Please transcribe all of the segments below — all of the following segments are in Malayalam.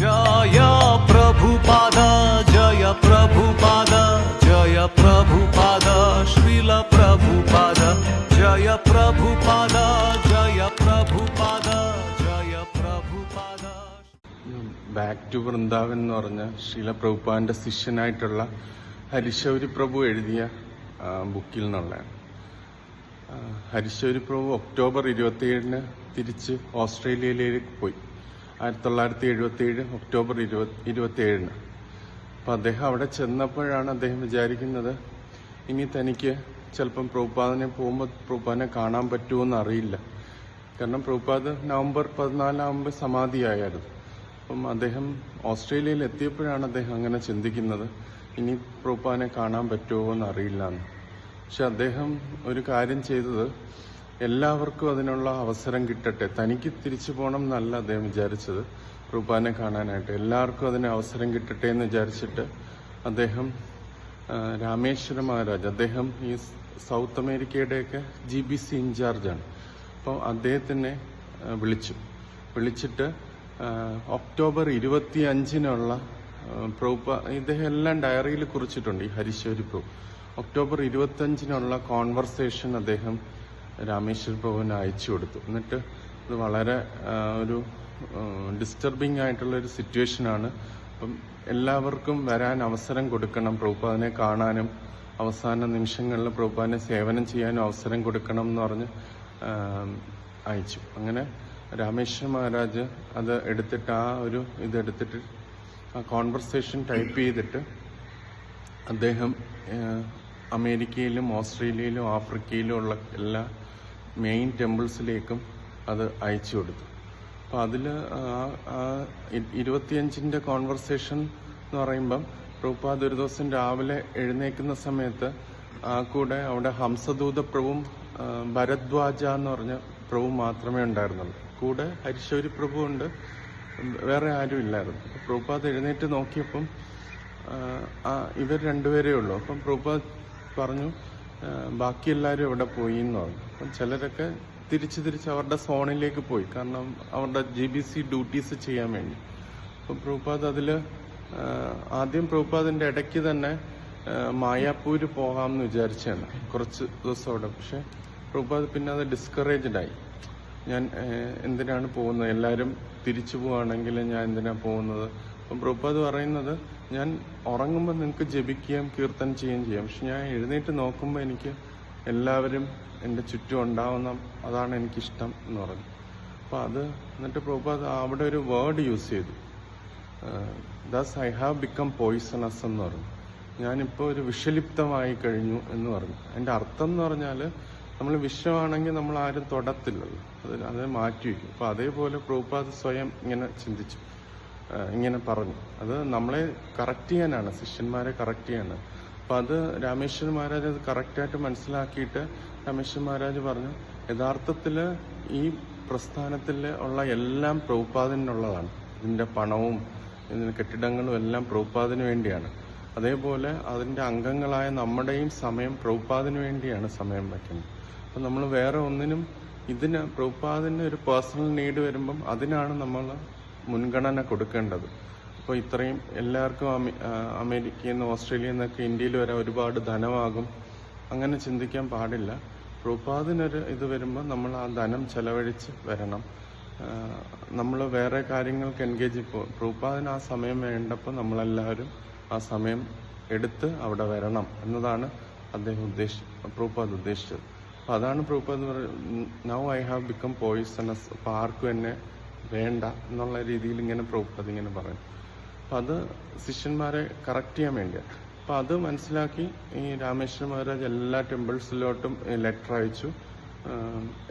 ജയ ജയ ജയ ജയ ജയ ജയ ബാക്ക് ടു വൃന്ദാവൻ എന്ന് പറഞ്ഞ ശീല പ്രഭുപാദിന്റെ ശിഷ്യനായിട്ടുള്ള ഹരിശൗരി പ്രഭു എഴുതിയ ബുക്കിൽ നിന്നുള്ളതാണ്. ഹരിശൗരി പ്രഭു ഒക്ടോബർ ഇരുപത്തിയേഴിന് തിരിച്ച് ഓസ്ട്രേലിയയിലേക്ക് പോയി. ആയിരത്തി തൊള്ളായിരത്തി എഴുപത്തി ഏഴ് ഒക്ടോബർ ഇരുപത് ഇരുപത്തിയേഴിന്. അപ്പം അദ്ദേഹം അവിടെ ചെന്നപ്പോഴാണ് അദ്ദേഹം വിചാരിക്കുന്നത് ഇനി തനിക്ക് ചിലപ്പം പ്രഭുപാദനെ പോകുമ്പോൾ പ്രഭുപാദനെ കാണാൻ പറ്റുമോ അറിയില്ല. കാരണം പ്രഭുപാദ് നവംബർ പതിനാലാകുമ്പോൾ സമാധിയായിരുന്നു അപ്പം അദ്ദേഹം ഓസ്ട്രേലിയയിൽ എത്തിയപ്പോഴാണ് അദ്ദേഹം അങ്ങനെ ചിന്തിക്കുന്നത് ഇനി പ്രഭുപാദനെ കാണാൻ പറ്റുമോ എന്ന് അറിയില്ല എന്ന് പക്ഷെ അദ്ദേഹം ഒരു കാര്യം ചെയ്തത് എല്ലാവർക്കും അതിനുള്ള അവസരം കിട്ടട്ടെ. തനിക്ക് തിരിച്ചു പോകണം എന്നല്ല അദ്ദേഹം വിചാരിച്ചത്. റൂപാനെ കാണാനായിട്ട്. എല്ലാവർക്കും അതിന് അവസരം കിട്ടട്ടെ എന്ന് വിചാരിച്ചിട്ട് അദ്ദേഹം രാമേശ്വര മഹാരാജ് അദ്ദേഹം ഈ സൗത്ത് അമേരിക്കയുടെയൊക്കെ ജി ബി സി ഇൻചാർജാണ് അപ്പോൾ അദ്ദേഹത്തിനെ വിളിച്ചു. വിളിച്ചിട്ട് ഒക്ടോബർ ഇരുപത്തി അഞ്ചിനുള്ള പ്രൂപ്പ ഇദ്ദേഹം എല്ലാം ഡയറിയിൽ കുറിച്ചിട്ടുണ്ട് ഈ ഹരിശ്വരി പ്രൂ ഒക്ടോബർ ഇരുപത്തഞ്ചിനുള്ള കോൺവെർസേഷൻ അദ്ദേഹം രാമേശ്വര പ്രഭുവിന് അയച്ചു കൊടുത്തു. എന്നിട്ട് ഇത് വളരെ ഒരു ഡിസ്റ്റർബിംഗ് ആയിട്ടുള്ള ഒരു സിറ്റുവേഷനാണ് അപ്പം എല്ലാവർക്കും വരാൻ അവസരം കൊടുക്കണം പ്രഭുപാദിനെ കാണാനും അവസാന നിമിഷങ്ങളിൽ പ്രഭുപാദിനെ സേവനം ചെയ്യാനും അവസരം കൊടുക്കണം എന്ന് പറഞ്ഞ് അയച്ചു. അങ്ങനെ രാമേശ്വര മഹാരാജ് അത് എടുത്തിട്ട് ആ ഒരു ഇതെടുത്തിട്ട് ആ കോൺവെർസേഷൻ ടൈപ്പ് ചെയ്തിട്ട് അദ്ദേഹം അമേരിക്കയിലും ഓസ്ട്രേലിയയിലും ആഫ്രിക്കയിലും ഉള്ള എല്ലാ മെയിൻ ടെമ്പിൾസിലേക്കും അത് അയച്ചു കൊടുത്തു. അപ്പോൾ അതിൽ ഇരുപത്തിയഞ്ചിന്റെ കോൺവെർസേഷൻ എന്ന് പറയുമ്പം പ്രഭുപാദ് ഒരു ദിവസം രാവിലെ എഴുന്നേക്കുന്ന സമയത്ത് ആ കൂടെ അവിടെ ഹംസദൂത പ്രഭുവും ഭരദ്വാജ എന്ന് പറഞ്ഞ പ്രഭു മാത്രമേ ഉണ്ടായിരുന്നുള്ളൂ. കൂടെ ഹരിശൗരി പ്രഭു ഉണ്ട്. വേറെ ആരും ഇല്ലായിരുന്നു. പ്രഭുപാദ് എഴുന്നേറ്റ് നോക്കിയപ്പം ഇവർ രണ്ടുപേരേ ഉള്ളൂ. അപ്പം പ്രഭുപാദ് പറഞ്ഞു ബാക്കി എല്ലാവരും എവിടെ പോയി എന്ന് പറഞ്ഞു. അപ്പം ചിലരൊക്കെ തിരിച്ച് തിരിച്ച് അവരുടെ സോണിലേക്ക് പോയി. കാരണം അവരുടെ ജി ബി സി ഡ്യൂട്ടീസ് ചെയ്യാൻ വേണ്ടി. അപ്പം പ്രഭുപാദ് അതിൽ ആദ്യം പ്രഭുപാദിന്റെ ഇടയ്ക്ക് തന്നെ മായാപ്പൂര് പോകാമെന്ന് വിചാരിച്ചാണ് കുറച്ച് ദിവസം അവിടെ പക്ഷെ പ്രഭുപാദ് പിന്നെ അത് ഡിസ്കറേജ്ഡ് ആയി. ഞാൻ എന്തിനാണ് പോകുന്നത്? എല്ലാവരും തിരിച്ചു പോവുകയാണെങ്കിൽ ഞാൻ എന്തിനാണ് പോകുന്നത്? അപ്പം പ്രഭുപാദ് പറയുന്നത് ഞാൻ ഉറങ്ങുമ്പോൾ നിങ്ങൾക്ക് ജപിക്കുകയും കീർത്തനം ചെയ്യുകയും ചെയ്യാം. പക്ഷെ ഞാൻ എഴുന്നേറ്റ് നോക്കുമ്പോൾ എനിക്ക് എല്ലാവരും എന്റെ ചുറ്റും ഉണ്ടാവുന്ന അതാണ് എനിക്കിഷ്ടം എന്ന് പറഞ്ഞു. അപ്പോൾ അത് എന്നിട്ട് പ്രഭുപാദ് അവിടെ ഒരു വേർഡ് യൂസ് ചെയ്തു. Thus I have become poisonous എന്ന് പറഞ്ഞു. ഞാനിപ്പോൾ ഒരു വിഷലിപ്തമായി കഴിഞ്ഞു എന്ന് പറഞ്ഞു. അതിന്റെ അർത്ഥം എന്ന് പറഞ്ഞാൽ നമ്മൾ വിഷമാണെങ്കിൽ നമ്മൾ ആരും തൊടത്തില്ലല്ലോ. അത് അത് മാറ്റി വയ്ക്കും അപ്പോൾ അതേപോലെ പ്രഭുപാദ് സ്വയം ഇങ്ങനെ ചിന്തിച്ചു. ഇങ്ങനെ പറഞ്ഞു. അത് നമ്മളെ കറക്റ്റ് ചെയ്യാനാണ് ശിഷ്യന്മാരെ കറക്റ്റ് ചെയ്യാനാണ് അപ്പം അത് രാമേശ്വരൻ മഹാരാജ് അത് കറക്റ്റായിട്ട് മനസ്സിലാക്കിയിട്ട് രാമേശ്വരൻ മഹാരാജ് പറഞ്ഞു യഥാർത്ഥത്തിൽ ഈ പ്രസ്ഥാനത്തിൽ ഉള്ള എല്ലാം പ്രഭുപാദിനുള്ളതാണ് ഇതിന്റെ പണവും ഇതിന്റെ കെട്ടിടങ്ങളും എല്ലാം പ്രഭുപാദിന് വേണ്ടിയാണ്. അതേപോലെ അതിന്റെ അംഗങ്ങളായ നമ്മുടെയും സമയം പ്രഭുപാദിന് വേണ്ടിയാണ് സമയം വയ്ക്കുന്നത്. അപ്പം നമ്മൾ വേറെ ഒന്നിനും ഇതിന് പ്രഭുപാദിന് ഒരു പേഴ്സണൽ നീഡ് വരുമ്പം അതിനാണ് നമ്മൾ മുൻഗണന കൊടുക്കേണ്ടത്. അപ്പോൾ ഇത്രയും എല്ലാവർക്കും അമേരിക്കയിൽ നിന്ന് ഓസ്ട്രേലിയയിൽ നിന്നൊക്കെ ഇന്ത്യയിൽ വരാൻ ഒരുപാട് ധനമാകും. അങ്ങനെ ചിന്തിക്കാൻ പാടില്ല. പ്രഭുപാദിനൊരു ഇത് വരുമ്പോൾ നമ്മൾ ആ ധനം ചെലവഴിച്ച് വരണം. നമ്മൾ വേറെ കാര്യങ്ങൾക്ക് എൻഗേജ് ഇപ്പോൾ പ്രഭുപാദിന് ആ സമയം വേണ്ടപ്പോൾ നമ്മളെല്ലാവരും ആ സമയം എടുത്ത് അവിടെ വരണം എന്നതാണ് അദ്ദേഹം ഉദ്ദേശി പ്രൂപ്പാദ് ഉദ്ദേശിച്ചത്. അപ്പം അതാണ് Prabhupad now I have become poisonous അപ്പം ആർക്കും എന്നെ വേണ്ട എന്നുള്ള രീതിയിൽ ഇങ്ങനെ പ്രഭുപാദ് ഇങ്ങനെ പറയും. അപ്പം അത് ശിഷ്യന്മാരെ കറക്റ്റ് ചെയ്യാൻ വേണ്ടിയാണ് അപ്പം അത് മനസ്സിലാക്കി ഈ രാമേശ്വര മഹാരാജ് എല്ലാ ടെമ്പിൾസിലോട്ടും ലെറ്റർ അയച്ചു.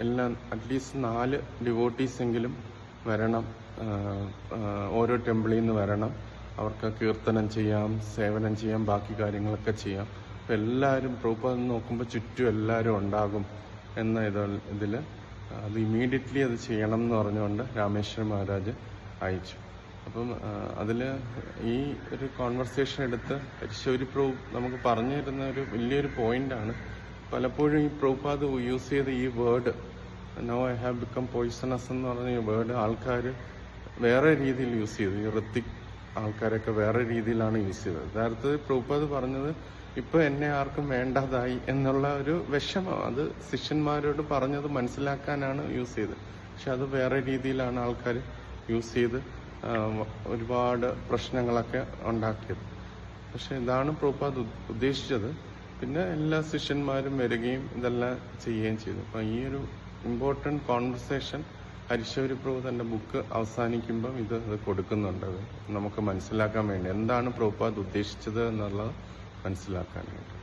എല്ലാം അറ്റ്ലീസ്റ്റ് നാല് ഡിവോട്ടീസെങ്കിലും വരണം. ഓരോ ടെമ്പിളിൽ നിന്ന് വരണം. അവർക്ക് കീർത്തനം ചെയ്യാം സേവനം ചെയ്യാം ബാക്കി കാര്യങ്ങളൊക്കെ ചെയ്യാം. അപ്പം എല്ലാവരും പ്രൂപ്പ് നോക്കുമ്പോൾ ചുറ്റും എല്ലാവരും ഉണ്ടാകും എന്ന ഇത് ഇതിൽ അത് ഇമ്മീഡിയറ്റ്ലി അത് ചെയ്യണം എന്ന് പറഞ്ഞുകൊണ്ട് രാമേശ്വര മഹാരാജ് അയച്ചു. അപ്പം അതിൽ ഈ ഒരു കോൺവെർസേഷൻ എടുത്ത് പരിശോരി പ്രൂ നമുക്ക് പറഞ്ഞു തരുന്ന ഒരു വലിയൊരു പോയിന്റാണ് പലപ്പോഴും ഈ പ്രൂപ്പാത് യൂസ് ചെയ്ത ഈ word now I have become poisonous എന്ന് പറഞ്ഞ ഈ വേർഡ് ആൾക്കാർ വേറെ രീതിയിൽ യൂസ് ചെയ്തു. ഈ ഋത്തിക് ആൾക്കാരൊക്കെ വേറെ രീതിയിലാണ് യൂസ് ചെയ്തത്. യഥാർത്ഥത്തിൽ പ്രൂപ്പത് പറഞ്ഞത് ഇപ്പൊ എന്നെ ആർക്കും വേണ്ടതായി എന്നുള്ള ഒരു വിഷമം. അത് ശിഷ്യന്മാരോട് പറഞ്ഞത് മനസ്സിലാക്കാനാണ് യൂസ് ചെയ്തത്. പക്ഷെ അത് വേറെ രീതിയിലാണ് ആൾക്കാർ യൂസ് ചെയ്ത് ഒരുപാട് പ്രശ്നങ്ങളൊക്കെ ഉണ്ടാക്കിയത്. പക്ഷെ ഇതാണ് പ്രഭുപാദ് ഉദ്ദേശിച്ചത്. പിന്നെ എല്ലാ ശിഷ്യന്മാരും വരികയും ഇതെല്ലാം ചെയ്യുകയും ചെയ്തു. അപ്പൊ ഈ ഒരു ഇമ്പോർട്ടന്റ് കോൺവെർസേഷൻ ഹരിശൗരി പ്രഭു തന്റെ ബുക്ക് അവസാനിക്കുമ്പം ഇത് കൊടുക്കുന്നുണ്ട്. നമുക്ക് മനസ്സിലാക്കാൻ വേണ്ടി. എന്താണ് പ്രഭുപാദ് ഉദ്ദേശിച്ചത് എന്നുള്ളത് മനസ്സിലാക്കാനായിട്ട്